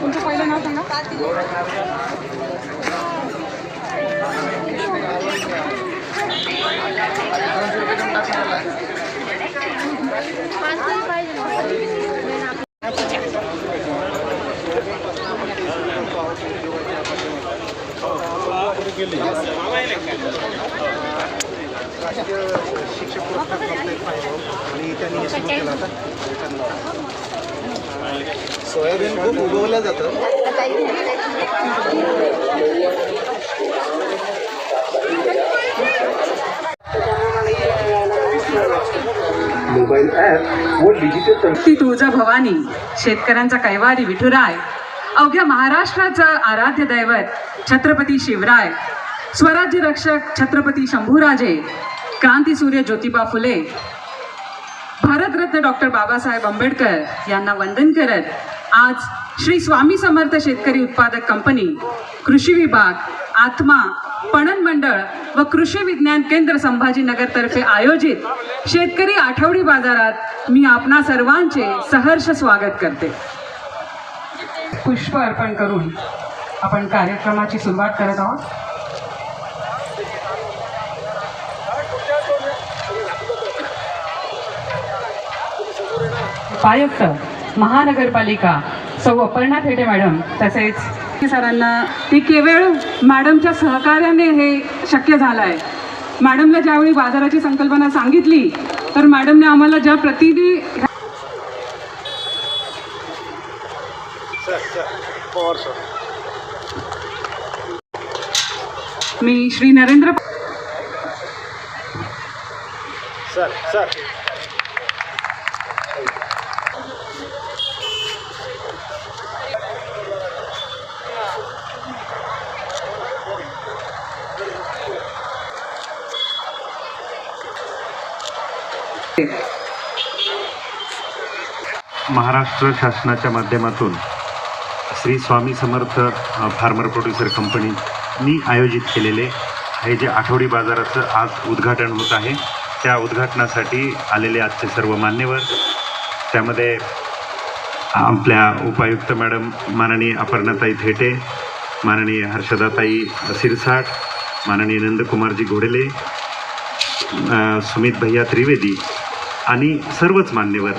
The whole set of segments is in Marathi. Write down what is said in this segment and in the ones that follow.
तुमचं पहिलं नाव सांगा पाच सोयाबीन खूप उगवलं जातं. मोबाईल ॲप व डिजिटल ती तुळजा भवानी शेतकऱ्यांचा कैवारी विठुराय अवघ्या महाराष्ट्राचं आराध्य दैवत छत्रपती शिवराय स्वराज्य रक्षक छत्रपती शंभूराजे क्रांतीसूर्य ज्योतिबा फुले भारतरत्न डॉक्टर बाबासाहेब आंबेडकर यांना वंदन करत आज श्री स्वामी समर्थ शेतकरी उत्पादक कंपनी कृषी विभाग आत्मा पणन मंडळ व कृषी विज्ञान केंद्र संभाजीनगरतर्फे आयोजित शेतकरी आठवडी बाजारात मी आपणा सर्वांचे सहर्ष स्वागत करते. पुष्प अर्पण करून आपण कार्यक्रमाची सुरुवात करत आहोत. उपायुक्त महानगरपालिका सौ. अपर्णा थेटे मॅडम तसेच सरांना ती केवळ मॅडमच्या सहकार्याने हे शक्य झालं आहे मॅडमला ज्यावेळी बाजाराची संकल्पना सांगितली तर मॅडमने आम्हाला ज्या प्रतिदी मी श्री नरेंद्र सर सर. महाराष्ट्र शासनाच्या माध्यमातून श्री स्वामी समर्थ फार्मर प्रोड्युसर मी आयोजित केलेले हे जे आठवडी बाजाराचं आज उद्घाटन होत आहे त्या उद्घाटनासाठी आलेले आजचे सर्व मान्यवर त्यामध्ये आपल्या उपायुक्त मॅडम माननीय अपर्णाताई थेटे माननीय हर्षदाताई सिरसाट माननीय नंदकुमारजी घोडेले सुमित भैया त्रिवेदी आणि सर्वच मान्यवर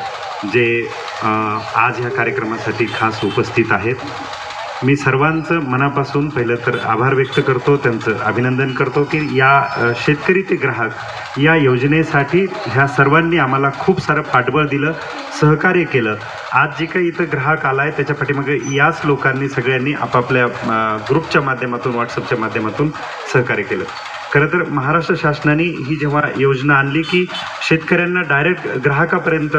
जे आज ह्या कार्यक्रमासाठी खास उपस्थित आहेत. मी सर्वांचं मनापासून पहिलं तर आभार व्यक्त करतो त्यांचं अभिनंदन करतो की या शेतकरी ते ग्राहक या योजनेसाठी ह्या सर्वांनी आम्हाला खूप सारं पाठबळ दिलं सहकार्य केलं. आज जे काही इथं ग्राहक आला आहे त्याच्या पाठीमागे याच लोकांनी सगळ्यांनी आपापल्या ग्रुपच्या माध्यमातून व्हॉट्सअपच्या माध्यमातून सहकार्य केलं. खरं तर महाराष्ट्र शासनाने ही जेव्हा योजना आणली की शेतकऱ्यांना डायरेक्ट ग्राहकापर्यंत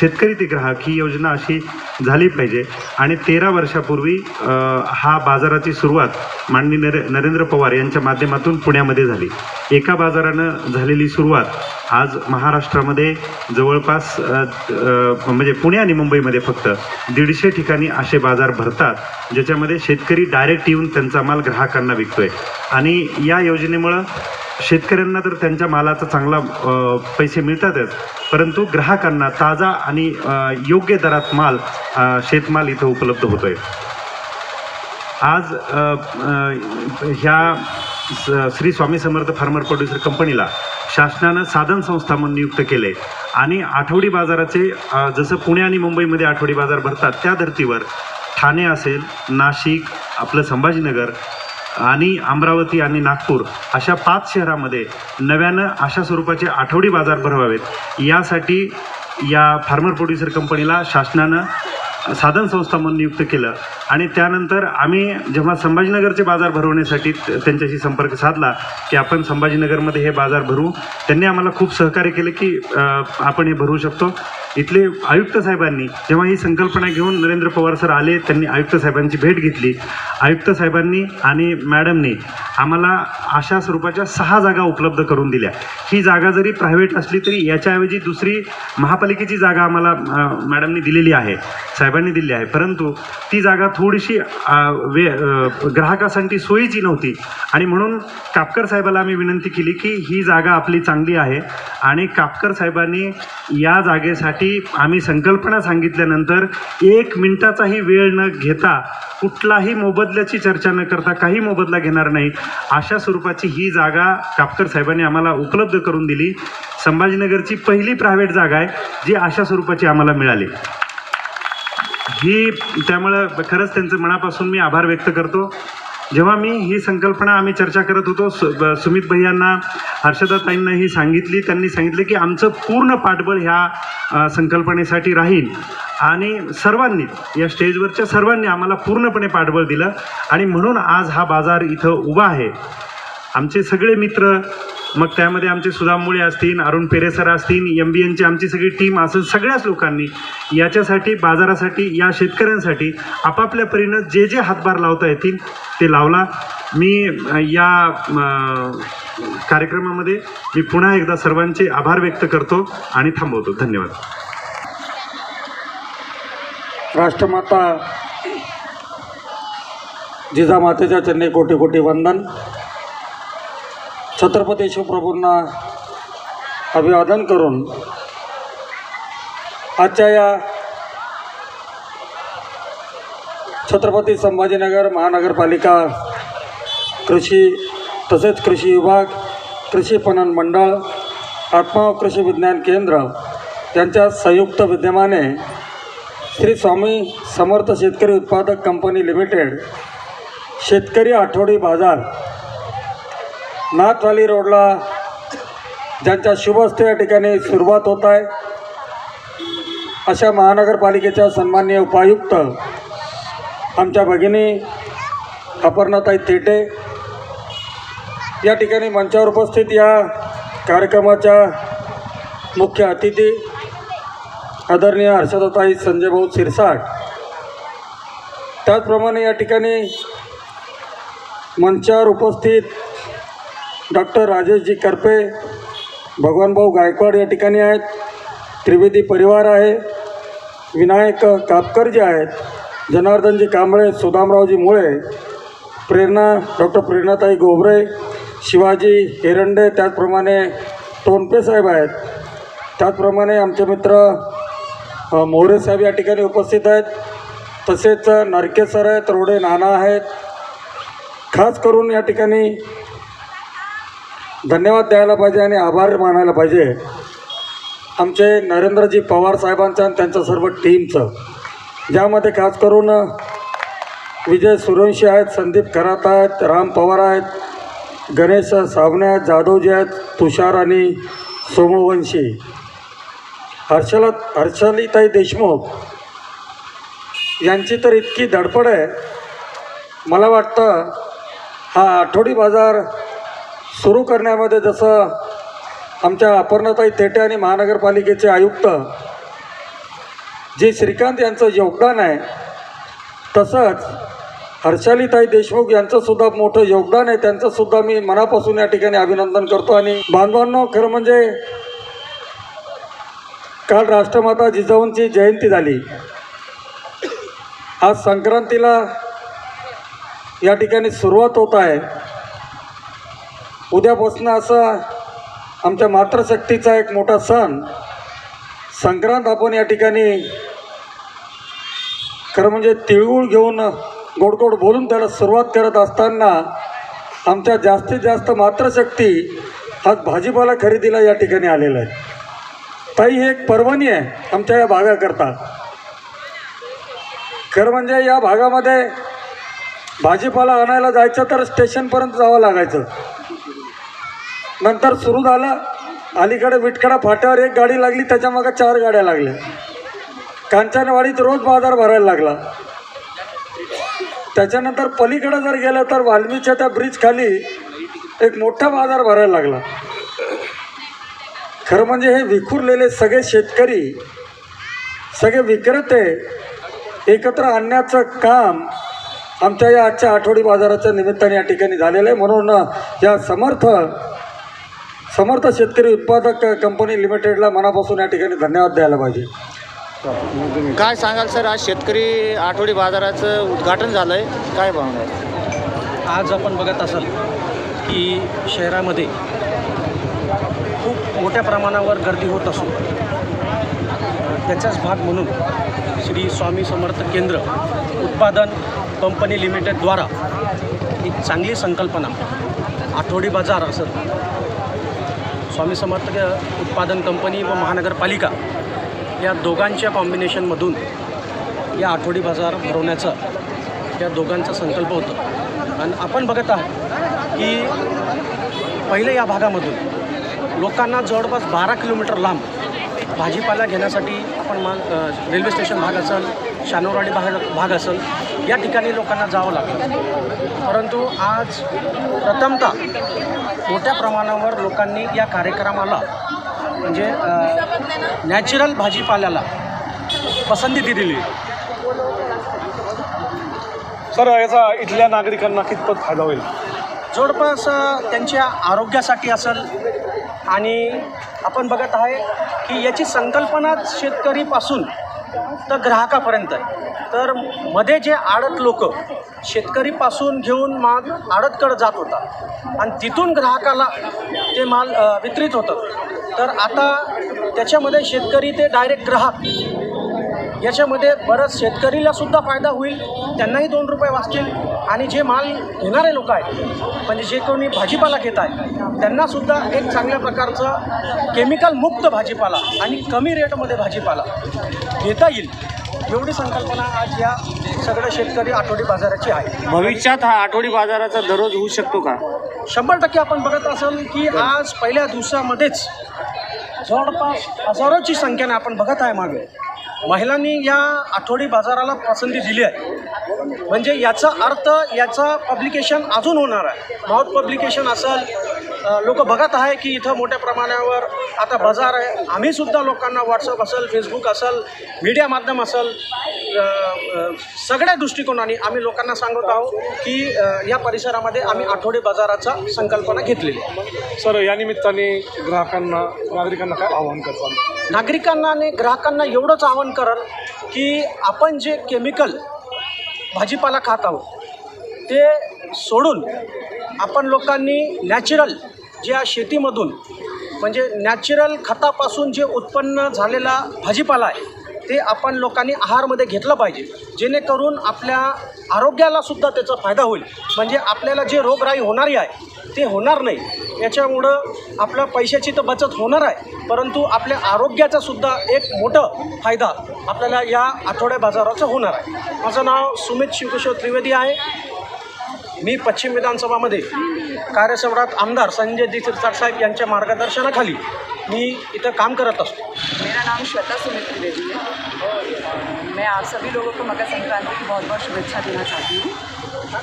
शेतकरी ते ग्राहक ही योजना अशी झाली पाहिजे. आणि तेरा वर्षापूर्वी हा बाजाराची सुरुवात माननीय नरे नरेंद्र पवार यांच्या माध्यमातून पुण्यामध्ये झाली. एका बाजारानं झालेली सुरुवात आज महाराष्ट्रामध्ये जवळपास म्हणजे पुणे आणि मुंबईमध्ये फक्त दीडशे ठिकाणी असे बाजार भरतात ज्याच्यामध्ये शेतकरी डायरेक्ट येऊन त्यांचा माल ग्राहकांना विकतोय. आणि या योजनेमुळं शेतकऱ्यांना तर त्यांच्या मालाचा चांगला पैसे मिळतातच परंतु ग्राहकांना ताजा आणि योग्य दरात माल शेतमाल इथं उपलब्ध होतोय. आज ह्या श्री स्वामी समर्थ फार्मर प्रोड्युसर कंपनीला शासनानं साधन संस्था म्हणून नियुक्त केले. आणि आठवडी बाजाराचे जसं पुणे आणि मुंबईमध्ये आठवडी बाजार भरतात त्या धर्तीवर ठाणे असेल नाशिक आपलं संभाजीनगर आणि अमरावती आणि नागपूर अशा पाच शहरामध्ये नव्यानं अशा स्वरूपाचे आठवडी बाजार भरवावेत. यासाठी या फार्मर प्रोड्युसर कंपनीला शासनानं साधन संस्था म्हणून नियुक्त केलं. आणि त्यानंतर आम्ही जेव्हा संभाजीनगरचे बाजार भरवण्यासाठी त्यांच्याशी संपर्क साधला की आपण संभाजीनगरमध्ये हे बाजार भरू त्यांनी आम्हाला खूप सहकार्य केलं की आपण हे भरू शकतो. इथले आयुक्त साहेबांनी जेव्हा ही संकल्पना घेऊन नरेंद्र पवार सर आले त्यांनी आयुक्त साहेबांची भेट घेतली. आयुक्त साहेबांनी आणि मॅडमनी आम्हाला अशा स्वरूपाच्या सहा जागा उपलब्ध करून दिल्या. ही जागा जरी प्रायव्हेट असली तरी याच्याऐवजी दुसरी महापालिकेची जागा आम्हाला मॅडमनी दिलेली आहे साहेबांनी दिली आहे. परंतु ती जागा थोडीशी वे ग्राहकासाठी सोयीची नव्हती. आणि म्हणून कापकर साहेबाला आम्ही विनंती केली की ही जागा आपली चांगली आहे. आणि कापकर साहेबांनी या जागेसाठी आम्ही संकल्पना सांगितल्यानंतर एक मिनिटाचाही वेळ न घेता कुठलाही मोबदल्याची चर्चा न करता काही मोबदला घेणार नाही. अशा स्वरूपाची ही जागा कापकर साहेबांनी आम्हाला उपलब्ध करून दिली. संभाजीनगरची पहिली प्रायव्हेट जागा आहे जी अशा स्वरूपाची आम्हाला मिळाली. ही त्यामुळं खरंच त्यांचं मनापासून मी आभार व्यक्त करतो. जेव्हा मी ही संकल्पना आम्ही चर्चा करत होतो सु ब- सुमित भैयांना हर्षदाताईंना ही सांगितली. त्यांनी सांगितले की आमचं पूर्ण पाठबळ ह्या संकल्पनेसाठी राहील. आणि सर्वांनी या स्टेजवरच्या सर्वांनी आम्हाला पूर्णपणे पाठबळ दिलं. आणि म्हणून आज हा बाजार इथं उभा आहे. आमचे सगळे मित्र मग त्यामध्ये आमचे सुदाम मुळे असतील अरुण पेरेसर असतील एम बी एनची आमची सगळी टीम असं सगळ्याच लोकांनी याच्यासाठी बाजारासाठी या शेतकऱ्यांसाठी आपापल्या परीनं जे जे हातभार लावता येतील ते लावला. मी या कार्यक्रमामध्ये मी पुन्हा एकदा सर्वांचे आभार व्यक्त करतो आणि थांबवतो. धन्यवाद. राष्ट्रमाता जिजामातेच्या चेन्नई कोटी कोटी वंदन. छत्रपती शिवप्रभूंना अभिवादन करून आजच्या या छत्रपती संभाजीनगर महानगरपालिका कृषी तसेच कृषी विभाग कृषी पणन मंडळ आत्मा कृषी विज्ञान केंद्र यांच्या संयुक्त विद्यमाने श्री स्वामी समर्थ शेतकरी उत्पादक कंपनी लिमिटेड शेतकरी आठवडी बाजार नाथवाली रोडला ज्यांच्या शुभहस्ते या ठिकाणी सुरुवात होत आहे अशा महानगरपालिकेच्या सन्मान्य उपायुक्त आमच्या भगिनी अपर्णाताई थेटे या ठिकाणी मंचावर उपस्थित या कार्यक्रमाच्या मुख्य अतिथी आदरणीय हर्षदाताई संजय भाऊ सिरसाट त्याचप्रमाणे या ठिकाणी मंचावर उपस्थित डॉक्टर राजेशजी करपे भगवानभाऊ गायकवाड या ठिकाणी आहेत त्रिवेदी परिवार आहे विनायक कापकर जे आहेत जनार्दनजी कांबळे सुदामरावजी मुळे प्रेरणा डॉक्टर प्रेरणाताई गोबरे शिवाजी हेरंडे त्याचप्रमाणे टोनपे साहेब आहेत. त्याचप्रमाणे आमचे मित्र अ, मोरे साहेब या ठिकाणी उपस्थित आहेत. तसेच नरके सर आहेत रोडे नाना आहेत. खास करून या ठिकाणी धन्यवाद द्यायला पाहिजे आणि आभार मानायला पाहिजे. आमचे नरेंद्रजी पवार साहेबांचं आणि त्यांच्या सर्व टीमचं. ज्यामध्ये खास करून विजय सूर्यवंशी आहेत संदीप खरात आहेत राम पवार आहेत गणेश सावणे आहेत जाधवजी आहेत तुषार आणि सोमवंशी. हर्षला हर्षलीताई देशमुख यांची तर इतकी धडपड आहे. मला वाटतं हा आठवडी बाजार सुरू करण्यामध्ये जसं आमच्या अपर्णाताई थेटे आणि महानगरपालिकेचे आयुक्त जे श्रीकांत यांचं योगदान आहे तसंच हर्षालीताई देशमुख यांचंसुद्धा मोठं योगदान आहे. त्यांचंसुद्धा मी मनापासून या ठिकाणी अभिनंदन करतो. आणि बांधवांनो खरं म्हणजे काल राष्ट्रमाता जिजाऊंची जयंती झाली. आज संक्रांतीला या ठिकाणी सुरुवात होत आहे. उद्यापासून असा आमच्या मातृशक्तीचा एक मोठा सण संक्रांत आपण या ठिकाणी खरं म्हणजे तिळगुळ घेऊन गोड गोड बोलून त्याला सुरुवात करत असताना आमच्या जास्तीत जास्त मातृशक्ती आज भाजीपाला खरेदीला या ठिकाणी आलेला आहे. ताई ही एक पर्वणी आहे आमच्या या भागाकरता. खरं म्हणजे या भागामध्ये भाजीपाला आणायला जायचं तर स्टेशनपर्यंत जावं लागायचं. नंतर सुरू झालं. अलीकडे विटकडा फाट्यावर एक गाडी लागली त्याच्यामागं चार गाड्या लागल्या. कांचनवाडीत रोज बाजार भरायला लागला. त्याच्यानंतर पलीकडे जर गेलं तर वाल्मीच्या त्या ब्रिज खाली एक मोठा बाजार भरायला लागला. खरं म्हणजे हे विखुरलेले सगळे शेतकरी सगळे विक्रेते एकत्र आणण्याचं काम आमच्या या आजच्या आठवडी बाजाराच्या निमित्ताने या ठिकाणी झालेलं आहे. म्हणून या समर्थ समर्थ शेतकरी उत्पादक कंपनी लिमिटेडला मनापासून या ठिकाणी धन्यवाद द्यायला पाहिजे काय सांगाल सर आज शेतकरी आठवडी बाजाराचं उद्घाटन झालं आहे काय भावना? आज आपण बघत असाल की शहरामध्ये खूप मोठ्या प्रमाणावर गर्दी होत असून त्याचाच भाग म्हणून श्री स्वामी समर्थ केंद्र उत्पादन कंपनी लिमिटेडद्वारा एक चांगली संकल्पना आठवडी बाजार असं स्वामी समर्थ उत्पादन कंपनी व महानगरपालिका या दोघांच्या कॉम्बिनेशनमधून या आठवडी बाजार भरवण्याचा या दोघांचा संकल्प होता. आणि आपण बघत आहात की पहिले या भागामधून लोकांना जवळपास बारा किलोमीटर लांब भाजीपाला घेण्यासाठी आपण मा रेल्वे स्टेशन भाग असेल शानोरवाडी भाग भाग असेल या ठिकाणी लोकांना जावं लागतं परंतु आज प्रथमतः मोठ्या प्रमाणावर लोकांनी या कार्यक्रमाला म्हणजे नॅचरल भाजीपाल्याला पसंती दिलेली. सर याचा इथल्या नागरिकांना कितपत फायदा होईल जवळपास त्यांच्या आरोग्यासाठी असेल आणि आपण बघत आहे की याची संकल्पनाच शेतकरीपासून तर ग्राहकापर्यंत आहे. तर मध्ये जे आडत लोक शेतकरीपासून घेऊन माल आडतकडं जात होता आणि तिथून ग्राहकाला ते माल वितरित होतं. तर आता त्याच्यामध्ये शेतकरी ते डायरेक्ट ग्राहक. याच्यामध्ये बरंच शेतकरीला सुद्धा फायदा होईल. त्यांनाही दोन रुपये वाचतील. आणि जे माल घेणारे लोक आहेत म्हणजे जे कोणी भाजीपाला घेत आहेत त्यांनासुद्धा एक चांगल्या प्रकारचं केमिकल मुक्त भाजीपाला आणि कमी रेटमध्ये भाजीपाला घेता येईल एवढी संकल्पना आज या सगळ्या शेतकरी आठवडी बाजाराची आहे. भविष्यात हा आठवडी बाजाराचा दररोज होऊ शकतो का? शंभर टक्के आपण बघत असाल की आज पहिल्या दिवसामध्येच जवळपास हजारोची संख्येने आपण बघत आहे मागे. महिलांनी या आठवडी बाजाराला पसंती दिली आहे. म्हणजे याचा अर्थ याचा पब्लिकेशन अजून होणार आहे. माउथ पब्लिकेशन असेल लोक बघत आहे की इथं मोठ्या प्रमाणावर आता बाजार आहे. आम्हीसुद्धा लोकांना व्हॉट्सअप असेल फेसबुक असेल मीडिया माध्यम असेल सगळ्या दृष्टिकोनाने आम्ही लोकांना सांगत आहोत की या परिसरामध्ये आम्ही आठवडी बाजाराचा संकल्पना घेतलेली आहे. सर या निमित्ताने ग्राहकांना नागरिकांना काय आवाहन करताल? नागरिकांना आणि ग्राहकांना एवढंच आवाहन करल की आपण जे केमिकल भाजीपाला खात आहोत. ते सोडून आपण लोकांनी नॅचरल ज्या शेतीमधून म्हणजे नॅचरल खतापासून जे उत्पन्न झालेला भाजीपाला आहे ते आपण लोकांनी आहारमध्ये घेतलं पाहिजे. जेणेकरून आपल्या आरोग्याला सुद्धा त्याचा फायदा होईल. म्हणजे आपल्याला जे रोगराई होणारी आहे ते होणार नाही. याच्यामुळं आपल्या पैशाची तर बचत होणार आहे. परंतु आपल्या आरोग्याचा सुद्धा एक मोठं फायदा आपल्याला या आठवड्या बाजाराचा होणार आहे. माझं नाव सुमित शिवकिशोर त्रिवेदी आहे. मी पश्चिम विधानसभामध्ये कार्यसम्राट आमदार संजय जी साहेब यांच्या मार्गदर्शनाखाली मी इथं काम करत असतो. मेरा नाम श्वेता सुमित त्रिवेदी है। मैं आप सभी लोगों को मकर संक्रांति की बहुत बहुत शुभेच्छा देना चाहती हूँ।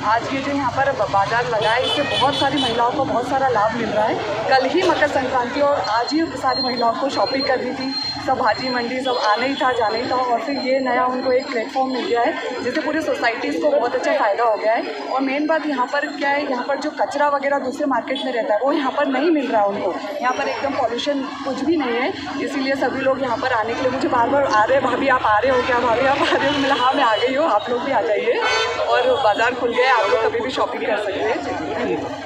आज ये जो यहाँ पर बाज़ार लगा है, इससे बहुत सारी महिलाओं को बहुत सारा लाभ मिल रहा है। कल ही मकर संक्रांति और आज ही सारी महिलाओं को शॉपिंग करनी थी। सब भाजी मंडी सब आना ही था, जाना ही था और फिर ये नया उनको एक प्लेटफॉर्म मिल गया है, जिससे पूरी सोसाइटीज़ को बहुत अच्छा फ़ायदा हो गया है। और मेन बात यहाँ पर क्या है, यहाँ पर जो कचरा वगैरह दूसरे मार्केट में रहता है, वो यहाँ पर नहीं मिल रहा उनको। यहाँ पर एकदम पॉल्यूशन कुछ भी नहीं है, इसीलिए सभी लोग यहाँ पर आने के लिए मुझे बार बार आ रहे भाभी, आप आ रहे हो क्या? भाभी, आप आ रहे हो? मैंने हाँ मैं आ गई हूँ, आप लोग भी आ जाइए और बाज़ार खुल गया आप लोग कभी भी शॉपिंग कर सकते हैं। धन्यवाद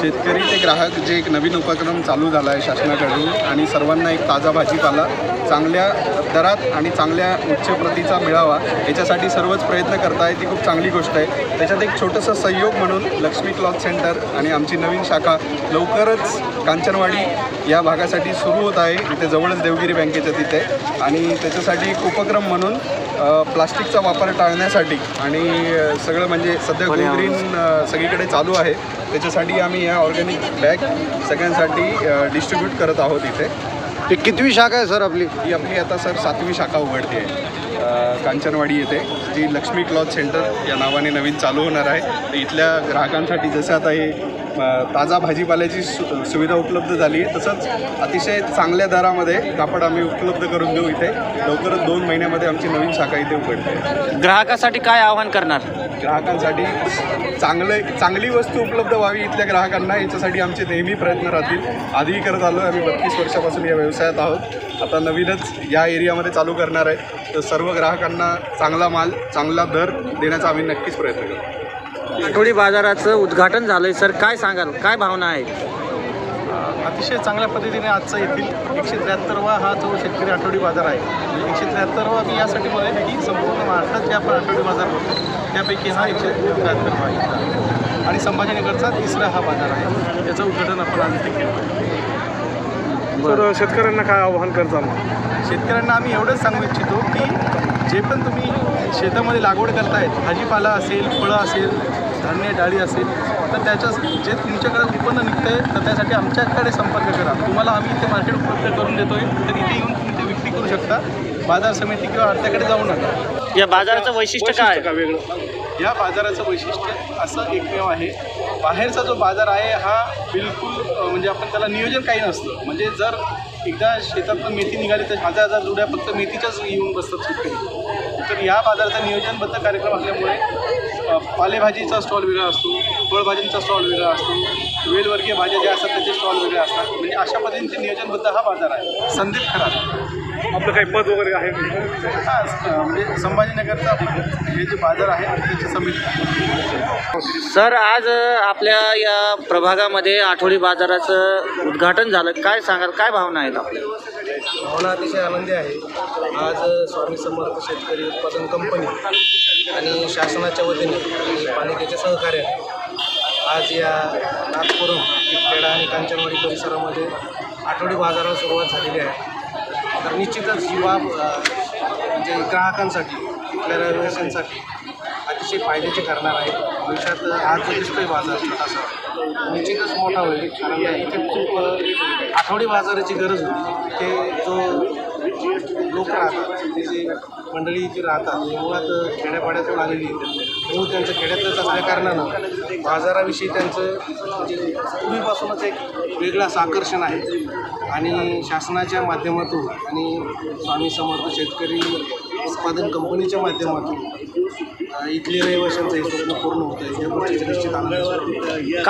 शेतकरी ते ग्राहक जे एक नवीन उपक्रम चालू झाला आहे शासनाकडून आणि सर्वांना एक ताजा भाजीपाला चांगल्या दरात आणि चांगल्या उच्च प्रतीचा मिळावा याच्यासाठी सर्वच प्रयत्न करताय ती खूप चांगली गोष्ट आहे. त्याच्यात एक छोटंसं सहयोग म्हणून लक्ष्मी क्लॉथ सेंटर आणि आमची नवीन शाखा लवकरच कांचनवाडी या भागासाठी सुरू होत आहे. इथे जवळच देवगिरी बँकेच्या तिथे. आणि त्याच्यासाठी एक उपक्रम म्हणून प्लास्टिकचा वापर टाळण्यासाठी आणि सगळं म्हणजे सध्या ग्रीन सगळीकडे चालू आहे. त्याच्यासाठी आम्ही या ऑर्गॅनिक बॅग सगळ्यांसाठी डिस्ट्रीब्यूट करत आहोत इथे. ही कितवी शाखा आहे सर आपली? ही आपली आता सर सातवी शाखा उघडते. आहे कांचनवाडी येथे. जी लक्ष्मी क्लॉथ सेंटर या नावाने नवीन चालू होणार आहे. तर इथल्या ग्राहकांसाठी जसं आता हे ताजा भाजीपाल्याची सु सुविधा उपलब्ध झाली आहे तसंच अतिशय चांगल्या दरामध्ये कापड आम्ही उपलब्ध करून देऊ इथे. लवकरच दोन महिन्यामध्ये आमची नवीन शाखा इथे उघडते. ग्राहकासाठी काय आव्हान करणार? ग्राहकांसाठी चांगले चांगली वस्तू उपलब्ध व्हावी इथल्या ग्राहकांना याच्यासाठी आमचे नेहमी प्रयत्न राहतील. आधीही करत आलो आम्ही बत्तीस वर्षापासून या व्यवसायात आहोत. आता नवीनच या एरियामध्ये चालू करणार आहे. तर सर्व ग्राहकांना चांगला माल चांगला दर देण्याचा आम्ही नक्कीच प्रयत्न करू आठवडी बाजाराचं उद्घाटन झालंय सर. काय सांगाल? काय भावना आहे अतिशय चांगल्या पद्धतीने आजचा येथील एकशे त्र्याहत्तरवा हा जो शेतकरी आठवडी बाजार आहे एकशे त्र्याहत्तरवा मी यासाठी बोलेन की संपूर्ण महाराष्ट्रात जे आपण आठवडी बाजार भरतो त्यापैकी हा एकशे त्र्याहत्तरवा आहे. आणि संभाजीनगरचा तिसरा हा बाजार आहे. त्याचं उद्घाटन आपण आज इथे केलं. तर शेतकऱ्यांना काय आव्हान करता मग? शेतकऱ्यांना आम्ही एवढंच सांगू इच्छितो की जे पण तुम्ही शेतामध्ये लागवड करतायत भाजीपाला असेल फळं असेल धान्य डाळी असेल तर त्याच्या जे तुमच्याकडे उत्पन्न निघतंय तर त्यासाठी आमच्याकडे संपर्क करा. तुम्हाला आम्ही इथे मार्केट उपलब्ध करून देतोय तर इथे येऊन तुम्ही ते विक्री करू शकता. बाजार समिती किंवा अर्थाकडे जाऊ नका. या बाजाराचं वैशिष्ट्य काय? का वेगळं? या बाजाराचं वैशिष्ट्य असं एकमेव आहे. बाहेरचा जो बाजार आहे हा बिलकुल म्हणजे आपण त्याला नियोजन काही नसतं. म्हणजे जर एकदा शेतातून मेथी निघाली तर हजार हजार जुड्या फक्त मेथीच्याच येऊन बसतात शेतकरी. तर या बाजाराचा नियोजनबद्ध कार्यक्रम असल्यामुळे पालेभाजीचा स्टॉल वेगळा असतो फळभाजींचा स्टॉल वेगळा असतो वेलवर्गीय भाज्या ज्या असतात त्याचे स्टॉल वेगळे असतात. म्हणजे अशा पद्धतीने नियोजनबद्ध हा बाजार आहे. संदीप खराब आपलं काही पद वगैरे आहे? हा म्हणजे संभाजीनगरचा हे जे बाजार आहे त्याची समिती. सर आज आपल्या या प्रभागामध्ये आठवडी बाजाराचं उद्घाटन झालं. काय सांगाल? काय भावना आहेत आपल्या? भावना अतिशय आनंदी आहे. आज स्वामी समर्थ शेतकरी उत्पादन कंपनी आणि शासनाच्या वतीने आणि पालिकेच्या सहकार्याने आज या नागपूर खेडा आणि कांचनवाडी परिसरामध्ये आठवडी बाजाराला सुरुवात झालेली आहे. तर निश्चितच ही बाब म्हणजे ग्राहकांसाठी आपल्या रहिवाशांसाठी अतिशय फायद्याचे ठरणार आहे. भविष्यात आज दिसतोय बाजार छोटासा निश्चितच मोठा होईल. कारण इथे खूप आठवडी बाजाराची गरज होती. ते जो लोक राहतात ते जे मंडळी इथे राहतात मुळात खेड्यापाड्यातून आलेली मूळ त्यांचं खेड्यातच असल्या कारणानं बाजाराविषयी त्यांचं म्हणजे पूर्वीपासूनच एक वेगळाच आकर्षण आहे. आणि शासनाच्या माध्यमातून आणि स्वामी समर्थ शेतकरी उत्पादन कंपनीच्या माध्यमातून इथले रहिवाशांचं हे स्वप्न पूर्ण होतं या गोष्टीचं निश्चित आनंद